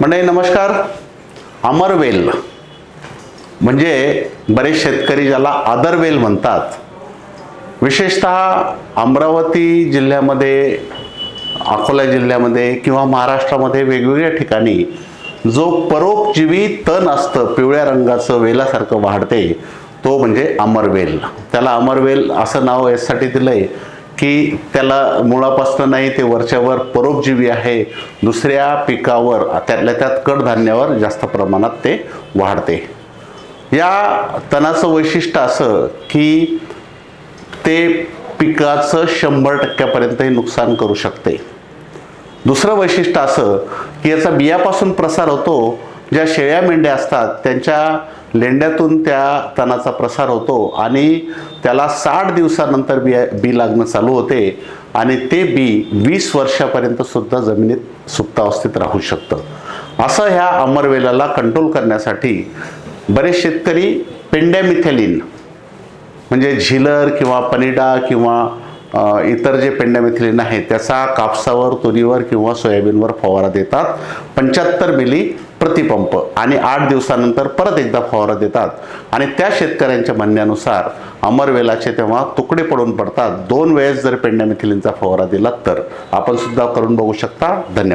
मंडळी नमस्कार. अमरवेल म्हणजे बरेच शेतकरी ज्याला आदरवेल म्हणतात. विशेषतः अमरावती जिल्ह्यामध्ये अकोला जिल्ह्यामध्ये किंवा महाराष्ट्रामध्ये वेगवेगळ्या ठिकाणी जो परोपजीवी तण असतं पिवळ्या रंगाचं वेलासारखं वाढते तो म्हणजे अमरवेल त्याला अमरवेल असं नाव यासाठी दिलंय. की त्याला मुळापासून नाही ते वरच्यावर परोपजीवी आहे दुसऱ्या पिकावर त्यातल्या त्यात कडधान्यावर जास्त प्रमाणात ते वाढते. या तणाचं वैशिष्ट्य असं की ते पिकाचं शंभर टक्क्यापर्यंतही नुकसान करू शकते. दुसरं वैशिष्ट्य असं की याचा बियापासून प्रसार होतो ज्या शेळ्या मेंढ्या असतात त्यांच्या लेंड्यातून त्या तणाचा प्रसार होतो आणि त्याला साठ दिवसानंतर बिया बी लागणं चालू होते आणि ते बी वीस वर्षापर्यंत सुद्धा जमिनीत सुप्तावस्थेत राहू शकतं. असं ह्या अमरवेलाला कंट्रोल करण्यासाठी बरेच शेतकरी पेंड्यामिथेलिन म्हणजे झिलर किंवा पनिडा किंवा इतर जे पेंडामिथिलिन आहे त्याचा कापसावर तुरीवर किंवा सोयाबीनवर फवारा देतात. पंच्याहत्तर मिली प्रतिपंप आणि आठ दिवसानंतर परत एकदा फवारा देतात. आणि त्या शेतकऱ्यांच्या म्हणण्यानुसार अमरवेलाचे तेव्हा तुकडे पडून पडतात. दोन वेळेस जर पेंडामिथिलिनचा फवारा दिला तर. आपण सुद्धा करून बघू शकता. धन्यवाद.